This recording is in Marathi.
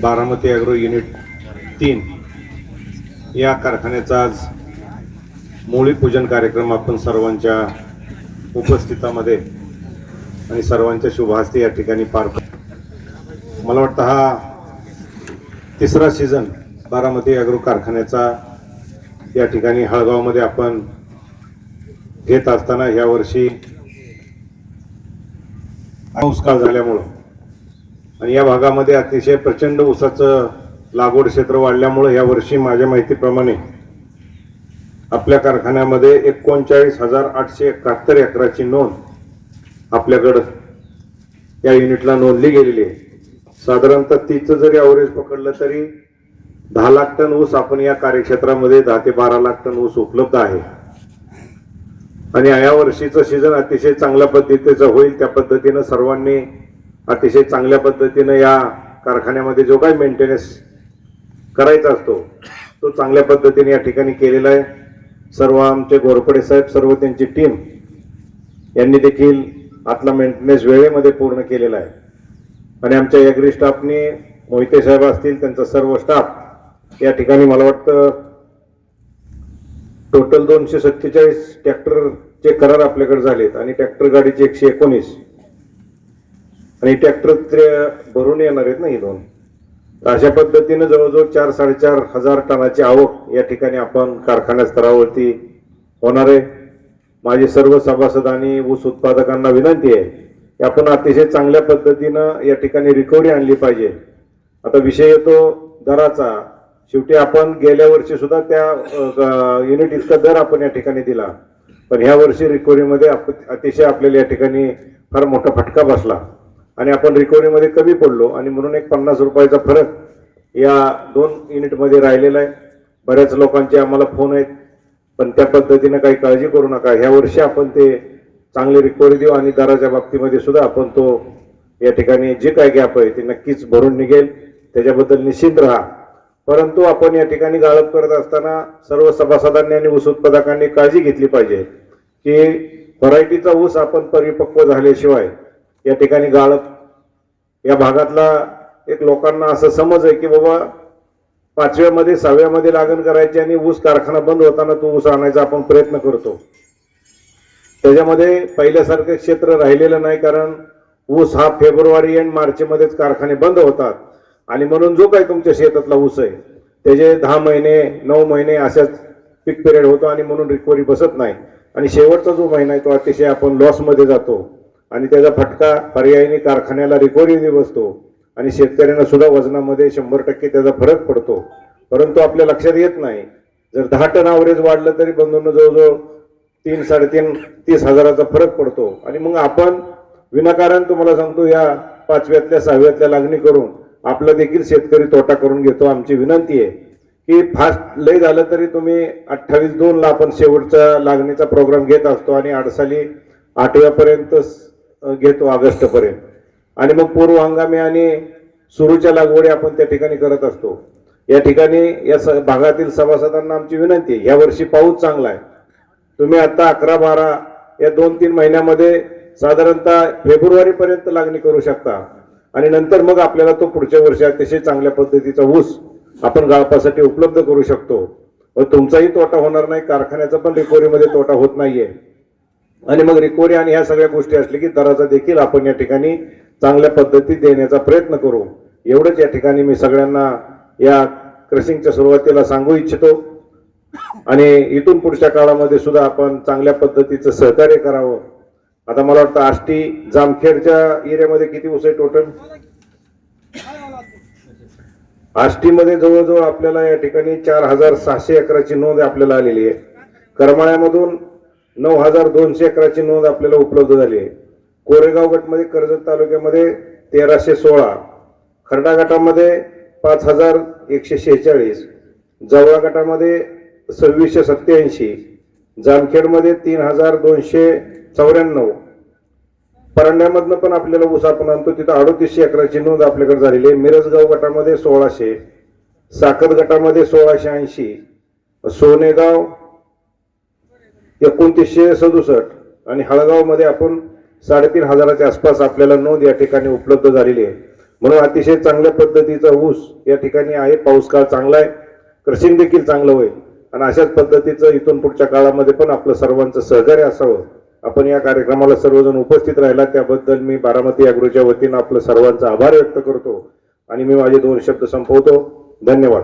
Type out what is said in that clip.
बारामती ॲग्रो युनिट तीन. या कारखान्याचा आज मुळी पूजन कार्यक्रम आपण सर्वांच्या उपस्थितामध्ये आणि सर्वांच्या शुभहस्ते या ठिकाणी पार पड मला वाटतं हा तिसरा सीझन बारामती ॲग्रो कारखान्याचा या ठिकाणी हळगावमध्ये आपण घेत असताना यावर्षी पाऊसकाळ झाल्यामुळं आणि या भागामध्ये अतिशय प्रचंड ऊसाचं लागवड क्षेत्र वाढल्यामुळं या वर्षी माझ्या माहितीप्रमाणे आपल्या कारखान्यामध्ये एकोणचाळीस हजार आठशे एकाहत्तर एकराची नोंद आपल्याकडं या युनिटला नोंदली गेलेली आहे. साधारणतः तिचं जरी ॲव्हरेज पकडलं तरी दहा लाख टन ऊस आपण या कार्यक्षेत्रामध्ये दहा ते बारा लाख टन ऊस उपलब्ध आहे. आणि या वर्षीचं सीझन अतिशय चांगल्या पद्धतीचं होईल त्या पद्धतीनं सर्वांनी अतिशय चांगल्या पद्धतीनं या कारखान्यामध्ये जो काही मेंटेनन्स करायचा असतो तो चांगल्या पद्धतीने या ठिकाणी केलेला आहे. सर्व आमचे घोरपडे साहेब सर्व त्यांची टीम यांनी देखील आतला मेंटेनन्स वेळेमध्ये पूर्ण केलेला आहे. आणि आमच्या एग्री स्टाफने मोहिते साहेब असतील त्यांचा सर्व स्टाफ या ठिकाणी मला वाटतं टोटल दोनशे सत्तेचाळीस ट्रॅक्टरचे करार आपल्याकडे झालेत आणि ट्रॅक्टर गाडीचे एकशे एकोणीस आणि ट्रॅक्टर ते भरून येणार आहेत ना ही दोन. तर अशा पद्धतीनं जवळजवळ चार साडेचार हजार टनाची आवक या ठिकाणी आपण कारखान्या स्तरावरती होणार आहे. माझे सर्व सभासद आणि ऊस उत्पादकांना विनंती आहे की आपण अतिशय चांगल्या पद्धतीनं या ठिकाणी रिकव्हरी आणली पाहिजे. आता विषय येतो दराचा. शेवटी आपण गेल्या वर्षी सुद्धा त्या युनिट इतका दर आपण या ठिकाणी दिला. पण ह्या वर्षी रिकव्हरीमध्ये आप- अतिशय आपल्याला या ठिकाणी फार मोठा फटका बसला. आणि आपण रिकव्हरीमध्ये कमी पडलो आणि म्हणून एक पन्नास रुपयाचा फरक या दोन युनिटमध्ये राहिलेला आहे. बऱ्याच लोकांचे आम्हाला फोन आहेत. पण त्या पद्धतीनं काही काळजी करू नका. ह्या वर्षी आपण ते चांगली रिकव्हरी देऊ आणि दराच्या बाबतीमध्ये सुद्धा आपण तो या ठिकाणी जे काय गॅप आहे ते नक्कीच भरून निघेल. त्याच्याबद्दल निश्चिंत राहा. परंतु आपण या ठिकाणी गाळप करत असताना सर्व सभासदांनी आणि ऊस उत्पादकांनी काळजी घेतली पाहिजे की व्हरायटीचा ऊस आपण परिपक्व झाल्याशिवाय या ठिकाणी गाळप. या भागातला एक लोकांना असं समज आहे की बाबा पाचव्यामध्ये सहाव्यामध्ये लागण करायची आणि ऊस कारखाना बंद होताना तो ऊस आणायचा आपण प्रयत्न करतो. त्याच्यामध्ये पहिल्यासारखं क्षेत्र राहिलेलं नाही कारण ऊस हा फेब्रुवारी आणि मार्चमध्येच कारखाने बंद होतात. आणि म्हणून जो काही तुमच्या शेतातला ऊस आहे त्याचे दहा महिने नऊ महिने अशाच पीक पिरियड होतो आणि म्हणून रिकव्हरी बसत नाही. आणि शेवटचा जो महिना आहे तो अतिशय आपण लॉसमध्ये जातो. आणि त्याचा फटका पर्यायी कारखान्याला रिकव्हरी बसतो. आणि शेतकऱ्यांना सुद्धा वजनामध्ये शंभर टक्के त्याचा फरक पडतो. परंतु आपल्या लक्षात येत नाही. जर दहा टन ॲव्हरेज वाढलं तरी बंधूंना जवळजवळ तीन साडेतीन तीस हजाराचा फरक पडतो. आणि मग आपण विनाकारण तुम्हाला सांगतो या पाचव्यातल्या सहाव्यातल्या लागणी करून आपला देखील शेतकरी तोटा करून घेतो आमची विनंती आहे. की फास्ट लय झालं तरी तुम्ही अठ्ठावीस दोनला आपण शेवटचा लागणीचा प्रोग्राम घेत असतो आणि अडसाली आठव्यापर्यंत घेतो घेतो ऑगस्टपर्यंत. आणि मग पूर्व हंगामी आणि सुरूच्या लागवडी आपण त्या ठिकाणी करत असतो. या ठिकाणी या स भागातील सभासदांना आमची विनंती आहे यावर्षी पाऊस चांगला आहे. तुम्ही आता अकरा बारा या दोन तीन महिन्यामध्ये साधारणतः फेब्रुवारीपर्यंत लागणी करू शकता. आणि नंतर मग आपल्याला तो पुढच्या वर्षी अतिशय चांगल्या पद्धतीचा ऊस आपण गाळपासाठी उपलब्ध करू शकतो. व तुमचाही तोटा होणार नाही कारखान्याचा पण रिकव्हरीमध्ये तोटा होत नाहीये. आणि मग रिकव्हरी आणि ह्या सगळ्या गोष्टी असल्या की दराचा देखील आपण या ठिकाणी चांगल्या पद्धतीत देण्याचा प्रयत्न करू. एवढंच या ठिकाणी मी सगळ्यांना या क्रसिंगच्या सुरुवातीला सांगू इच्छितो. आणि इथून पुढच्या काळामध्ये सुद्धा आपण चांगल्या पद्धतीचं सहकार्य करावं. आता मला वाटतं आष्टी जामखेडच्या एरियामध्ये किती ऊस आहे टोटल आष्टीमध्ये जवळजवळ आपल्याला या ठिकाणी चार हजार सहाशे एकराची नोंद आपल्याला आलेली आहे. करमाळ्यामधून नऊ हजार दोनशे एकराची नोंद आपल्याला उपलब्ध झाली आहे. कोरेगाव गटमध्ये कर्जत तालुक्यामध्ये तेराशे सोळा खर्डा गटामध्ये पाच हजार एकशे शेहेचाळीस जवळा गटामध्ये सव्वीसशे सत्याऐंशी जामखेडमध्ये तीन हजार दोनशे चौऱ्याण्णव. परंड्यामधनं पण आपल्याला ऊस आपण आणतो तिथं अडोतीसशे एकराची नोंद आपल्याकडे झालेली आहे. मिरजगाव गटामध्ये सोळाशे साखर गटामध्ये सोळाशे ऐंशी सोनेगाव एकोणतीसशे सदुसष्ट आणि हळगावमध्ये आपण साडेतीन हजाराच्या आसपास आपल्याला नोंद या ठिकाणी उपलब्ध झालेली आहे. म्हणून अतिशय चांगल्या पद्धतीचा ऊस या ठिकाणी आहे. पाऊस काळ चांगला आहे. क्रशिंग देखील चांगलं होईल. आणि अशाच पद्धतीचं इथून पुढच्या काळामध्ये पण आपलं सर्वांचं सहकार्य असावं. आपण या कार्यक्रमाला सर्वजण उपस्थित राहिला. त्याबद्दल मी बारामती अॅग्रोच्या वतीनं आपलं सर्वांचा आभार व्यक्त करतो. आणि मी माझे दोन शब्द संपवतो. धन्यवाद.